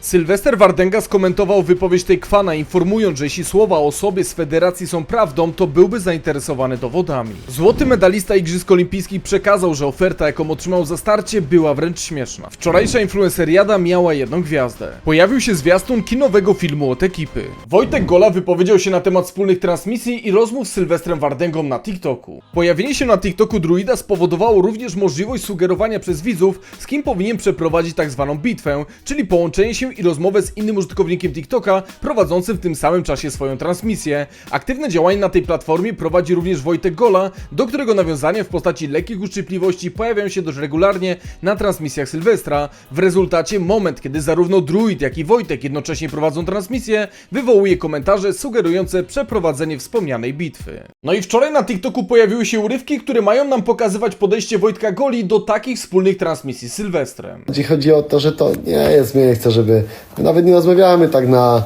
Sylwester Wardenga skomentował wypowiedź tej kwana, informując, że jeśli słowa o osobie z federacji są prawdą, to byłby zainteresowany dowodami. Złoty medalista Igrzysk Olimpijskich przekazał, że oferta, jaką otrzymał za starcie, była wręcz śmieszna. Wczorajsza influenceriada miała jedną gwiazdę. Pojawił się zwiastun kinowego filmu od ekipy. Wojtek Gola wypowiedział się na temat wspólnych transmisji i rozmów z Sylwestrem Wardęgą na TikToku. Pojawienie się na TikToku druida spowodowało również możliwość sugerowania przez widzów, z kim powinien przeprowadzić tak zwaną bitwę, czyli połączenie się i rozmowę z innym użytkownikiem TikToka prowadzącym w tym samym czasie swoją transmisję. Aktywne działanie na tej platformie prowadzi również Wojtek Gola, do którego nawiązania w postaci lekkich uszczypliwości pojawiają się dość regularnie na transmisjach Sylwestra. W rezultacie moment, kiedy zarówno Druid, jak i Wojtek jednocześnie prowadzą transmisję, wywołuje komentarze sugerujące przeprowadzenie wspomnianej bitwy. No i wczoraj na TikToku pojawiły się urywki, które mają nam pokazywać podejście Wojtka Goli do takich wspólnych transmisji z Sylwestrem. Chodzi, chodzi o to, że to nie jest miejsce, żeby. My nawet nie rozmawiamy tak na.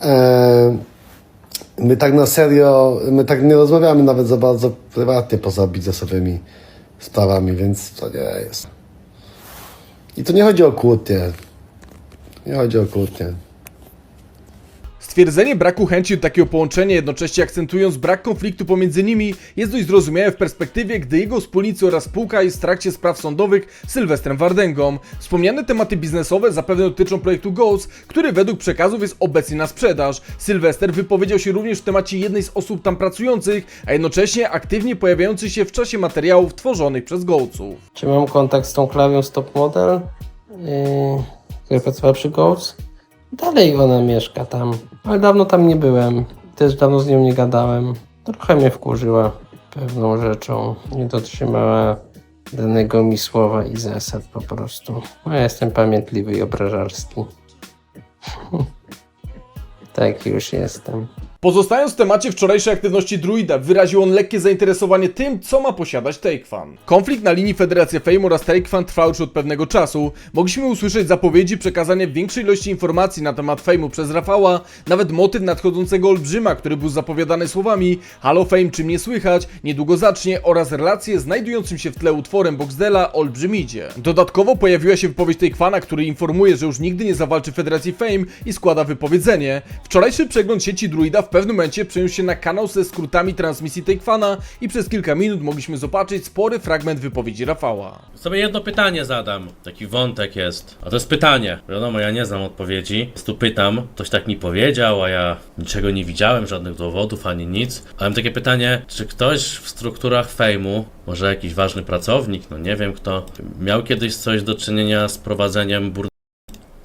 E, my tak na serio, my tak nie rozmawiamy nawet za bardzo prywatnie poza biznesowymi sprawami, więc to nie jest. I tu nie chodzi o kłótnie. Nie chodzi o kłótnie. Stwierdzenie braku chęci do takiego połączenia, jednocześnie akcentując brak konfliktu pomiędzy nimi, jest dość zrozumiałe w perspektywie, gdy jego wspólnicy oraz spółka jest w trakcie spraw sądowych z Sylwestrem Wardęgą. Wspomniane tematy biznesowe zapewne dotyczą projektu Ghost, który według przekazów jest obecnie na sprzedaż. Sylwester wypowiedział się również w temacie jednej z osób tam pracujących, a jednocześnie aktywnie pojawiających się w czasie materiałów tworzonych przez Ghostów. Czy mam kontakt z tą Klawią Stop Model, yy, która pracowała przy Goats? Dalej ona mieszka tam, ale dawno tam nie byłem. Też dawno z nią nie gadałem. Trochę mnie wkurzyła pewną rzeczą. Nie dotrzymała danego mi słowa i zasad po prostu. A ja jestem pamiętliwy i obrażarski. tak już jestem. Pozostając w temacie wczorajszej aktywności Druida, wyraził on lekkie zainteresowanie tym, co ma posiadać Takefan. Konflikt na linii Federacja Fame oraz Takefan trwał już od pewnego czasu. Mogliśmy usłyszeć zapowiedzi przekazania większej ilości informacji na temat Fame'u przez Rafała, nawet motyw nadchodzącego olbrzyma, który był zapowiadany słowami Halo Fame, czym nie słychać, niedługo zacznie oraz relacje znajdującym się w tle utworem Boxdela Olbrzym idzie. Dodatkowo pojawiła się wypowiedź Takefana, który informuje, że już nigdy nie zawalczy Federacji Fame i składa wypowiedzenie. Wczorajszy przegląd sieci Druida w pewnym momencie przeniósł się na kanał ze skrótami transmisji Takefana i przez kilka minut mogliśmy zobaczyć spory fragment wypowiedzi Rafała. Sobie jedno pytanie zadam. Taki wątek jest. A to jest pytanie. Wiadomo, ja nie znam odpowiedzi. Po prostu pytam. Ktoś tak mi powiedział, a ja niczego nie widziałem, żadnych dowodów ani nic. Ale mam takie pytanie, czy ktoś w strukturach fejmu, może jakiś ważny pracownik, no nie wiem kto, miał kiedyś coś do czynienia z prowadzeniem bur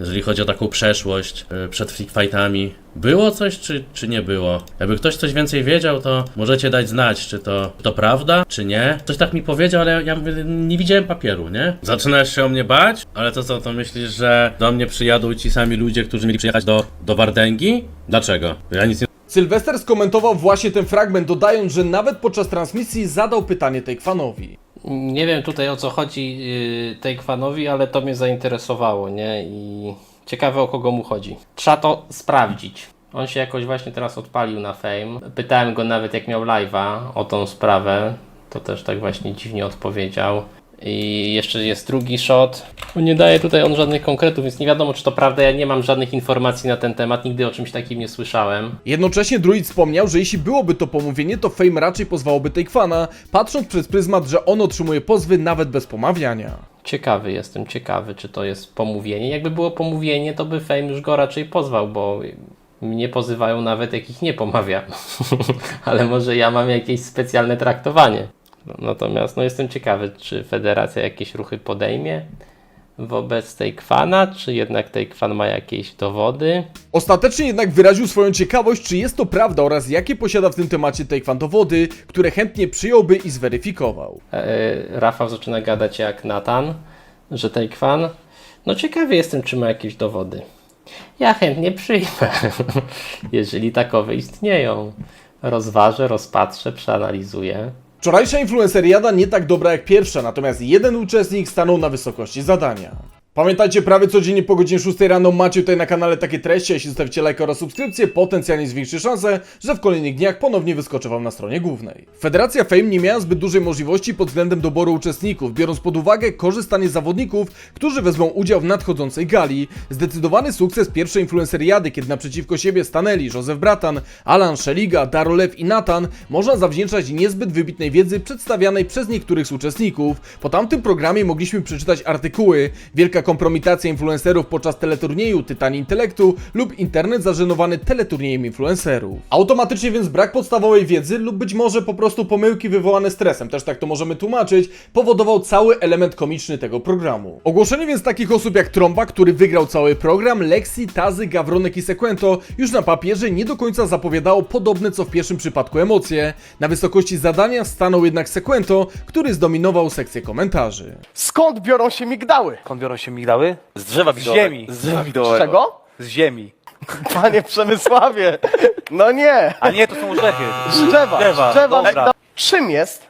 jeżeli chodzi o taką przeszłość y, przed fightami. Było coś, czy, czy nie było? Jakby ktoś coś więcej wiedział, to możecie dać znać, czy to, to prawda, czy nie. Ktoś tak mi powiedział, ale ja mówię, nie widziałem papieru, nie? Zaczynasz się o mnie bać? Ale to co, to myślisz, że do mnie przyjadą ci sami ludzie, którzy mieli przyjechać do, do Wardęgi? Dlaczego? Ja nic nie Sylwester skomentował właśnie ten fragment, dodając, że nawet podczas transmisji zadał pytanie Takefanowi. Nie wiem tutaj o co chodzi yy, tej kwanowi, ale to mnie zainteresowało, nie? I ciekawe o kogo mu chodzi. Trzeba to sprawdzić. On się jakoś właśnie teraz odpalił na fame. Pytałem go nawet jak miał live'a o tą sprawę. To też tak właśnie dziwnie odpowiedział. I jeszcze jest drugi shot. Nie daje tutaj on żadnych konkretów, więc nie wiadomo czy to prawda. Ja nie mam żadnych informacji na ten temat. Nigdy o czymś takim nie słyszałem. Jednocześnie Druid wspomniał, że jeśli byłoby to pomówienie, to Fame raczej pozwałoby Takefana, patrząc przez pryzmat, że on otrzymuje pozwy nawet bez pomawiania. Ciekawy jestem, ciekawy, czy to jest pomówienie. Jakby było pomówienie, to by Fame już go raczej pozwał, bo mnie pozywają nawet jak ich nie pomawiam. Ale może ja mam jakieś specjalne traktowanie. Natomiast no, jestem ciekawy, czy federacja jakieś ruchy podejmie wobec tej kwana, czy jednak tej kwan ma jakieś dowody. Ostatecznie jednak wyraził swoją ciekawość, czy jest to prawda oraz jakie posiada w tym temacie Takefan dowody, które chętnie przyjąłby i zweryfikował. E, Rafał zaczyna gadać jak Natan, że tej kwan. No ciekawy jestem, czy ma jakieś dowody. Ja chętnie przyjmę, jeżeli takowe istnieją. Rozważę, rozpatrzę, przeanalizuję. Wczorajsza influenceriada nie tak dobra jak pierwsza, natomiast jeden uczestnik stanął na wysokości zadania. Pamiętajcie, prawie codziennie po godzinie 6 rano macie tutaj na kanale takie treści, jeśli zostawicie lajka oraz subskrypcję, potencjalnie zwiększy szansę, że w kolejnych dniach ponownie wyskoczę wam na stronie głównej. Federacja Fame nie miała zbyt dużej możliwości pod względem doboru uczestników, biorąc pod uwagę korzystanie z zawodników, którzy wezmą udział w nadchodzącej gali. Zdecydowany sukces pierwszej influenceriady, kiedy naprzeciwko siebie stanęli Józef Bratan, Alan Szeliga, Darolew i Nathan, można zawdzięczać niezbyt wybitnej wiedzy przedstawianej przez niektórych z uczestników. Po tamtym programie mogliśmy przeczytać artykuły Wielka kompromitacja influencerów podczas teleturnieju Tytani Intelektu lub internet zażenowany teleturniejem influencerów. Automatycznie więc brak podstawowej wiedzy lub być może po prostu pomyłki wywołane stresem, też tak to możemy tłumaczyć, powodował cały element komiczny tego programu. Ogłoszenie więc takich osób jak Tromba, który wygrał cały program, Lexi, Tazy, Gawronek i Sequento już na papierze nie do końca zapowiadało podobne co w pierwszym przypadku emocje. Na wysokości zadania stanął jednak Sequento, który zdominował sekcję komentarzy. Skąd biorą się migdały? Skąd biorą się migdały? Z drzewa Z ziemi. Z drzewa Z widowego. czego? Z ziemi. Panie Przemysławie, no nie. A nie, to są orzechy. Z drzewa, Drzewa, z drzewa. dobra. Czym jest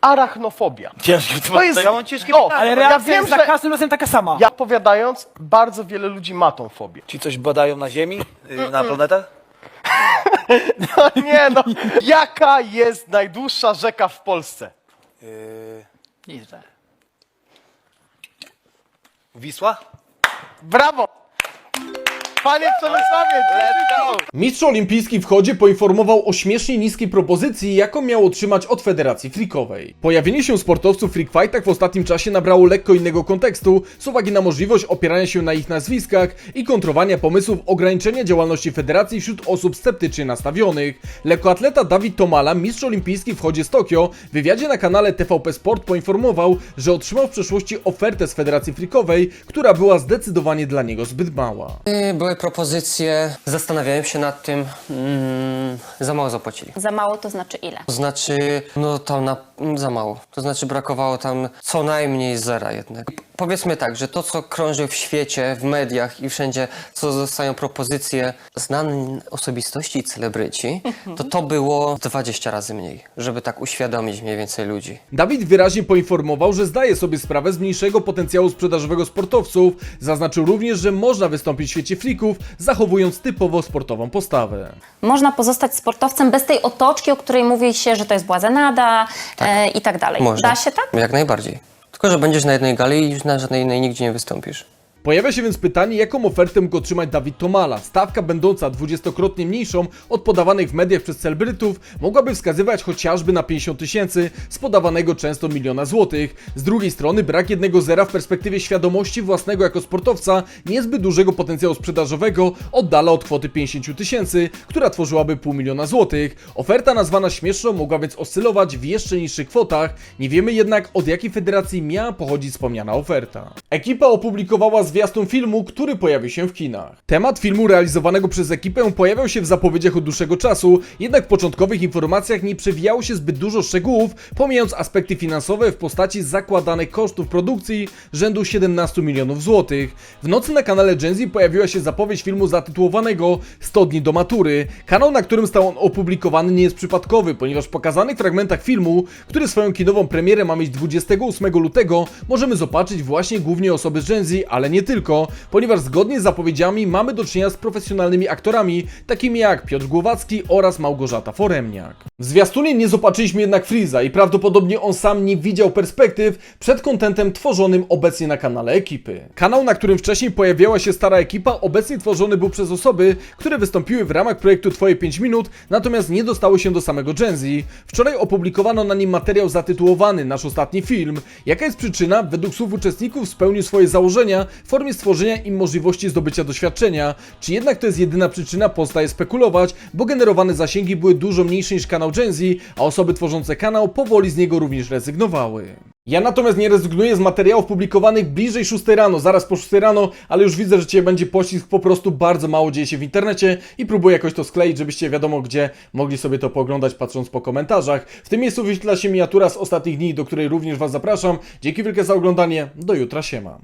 arachnofobia? Ciężkie, To jest, ja mam ciężkie o, pytanie. Ale ja reakcja wiem, jest za że każdym razem taka sama. ja opowiadając, bardzo wiele ludzi ma tą fobię. Ci coś badają na Ziemi? Y, Na planetach? No nie no, jaka jest najdłuższa rzeka w Polsce? Yy, Nic, tak. Wisła? Brawo! Panie Przemysławie, let's go! Mistrz olimpijski w chodzie poinformował o śmiesznie niskiej propozycji, jaką miał otrzymać od Federacji Freakowej. Pojawienie się sportowców w freak fightach w ostatnim czasie nabrało lekko innego kontekstu z uwagi na możliwość opierania się na ich nazwiskach i kontrowania pomysłów ograniczenia działalności federacji wśród osób sceptycznie nastawionych. Lekkoatleta Dawid Tomala, mistrz olimpijski w chodzie z Tokio, w wywiadzie na kanale TVP Sport poinformował, że otrzymał w przeszłości ofertę z Federacji Freakowej, która była zdecydowanie dla niego zbyt mała. Y, Były propozycje, zastanawiałem się nad tym, mm, za mało zapłacili. Za mało to znaczy ile? To znaczy, no tam na, za mało. To znaczy brakowało tam co najmniej zera jednak. P- Powiedzmy tak, że to co krąży w świecie, w mediach i wszędzie, co zostają propozycje znane osobistości i celebryci, to to było 20 razy mniej, żeby tak uświadomić mniej więcej ludzi. Dawid wyraźnie poinformował, że zdaje sobie sprawę z mniejszego potencjału sprzedażowego sportowców. Zaznaczył również, że można wystąpić w świecie freaków, zachowując typowo sportową postawę. Można pozostać sportowcem bez tej otoczki, o której mówi się, że to jest błazenada e, i tak dalej. Można. Da się tak? Jak najbardziej. Tylko, że będziesz na jednej gali i już na żadnej innej nigdzie nie wystąpisz. Pojawia się więc pytanie, jaką ofertę mógł otrzymać Dawid Tomala. Stawka będąca dwudziestokrotnie mniejszą od podawanych w mediach przez celebrytów mogłaby wskazywać chociażby na 50 tysięcy z podawanego często miliona złotych. Z drugiej strony brak jednego zera w perspektywie świadomości własnego jako sportowca niezbyt dużego potencjału sprzedażowego oddala od kwoty 50 tysięcy, która tworzyłaby pół miliona złotych. Oferta nazwana śmieszną mogła więc oscylować w jeszcze niższych kwotach. Nie wiemy jednak od jakiej federacji miała pochodzić wspomniana oferta. Ekipa opublikowała zwiastun filmu, który pojawi się w kinach. Temat filmu realizowanego przez ekipę pojawiał się w zapowiedziach od dłuższego czasu, jednak w początkowych informacjach nie przewijało się zbyt dużo szczegółów, pomijając aspekty finansowe w postaci zakładanych kosztów produkcji rzędu 17 milionów złotych. W nocy na kanale Gen Z pojawiła się zapowiedź filmu zatytułowanego 100 dni do matury. Kanał, na którym stał on opublikowany nie jest przypadkowy, ponieważ w pokazanych fragmentach filmu, który swoją kinową premierę ma mieć 28 lutego, możemy zobaczyć właśnie głównie osoby z Gen Z, ale nie tylko, ponieważ zgodnie z zapowiedziami mamy do czynienia z profesjonalnymi aktorami, takimi jak Piotr Głowacki oraz Małgorzata Foremniak. W zwiastunie nie zobaczyliśmy jednak Freeza i prawdopodobnie on sam nie widział perspektyw przed kontentem tworzonym obecnie na kanale ekipy. Kanał, na którym wcześniej pojawiała się stara ekipa, obecnie tworzony był przez osoby, które wystąpiły w ramach projektu Twoje 5 minut, natomiast nie dostały się do samego Gen Z. Wczoraj opublikowano na nim materiał zatytułowany Nasz ostatni film. Jaka jest przyczyna? Według słów uczestników spełnił swoje założenia w formie stworzenia im możliwości zdobycia doświadczenia. Czy jednak to jest jedyna przyczyna? Pozostaje spekulować, bo generowane zasięgi były dużo mniejsze niż kanał Gen Z, a osoby tworzące kanał powoli z niego również rezygnowały. Ja natomiast nie rezygnuję z materiałów publikowanych bliżej 6 rano, zaraz po 6 rano, ale już widzę, że Cię będzie pościsk, po prostu bardzo mało dzieje się w internecie i próbuję jakoś to skleić, żebyście wiadomo gdzie mogli sobie to pooglądać patrząc po komentarzach. W tym miejscu wyświetla się miniatura z ostatnich dni, do której również Was zapraszam. Dzięki wielkie za oglądanie, do jutra, siema.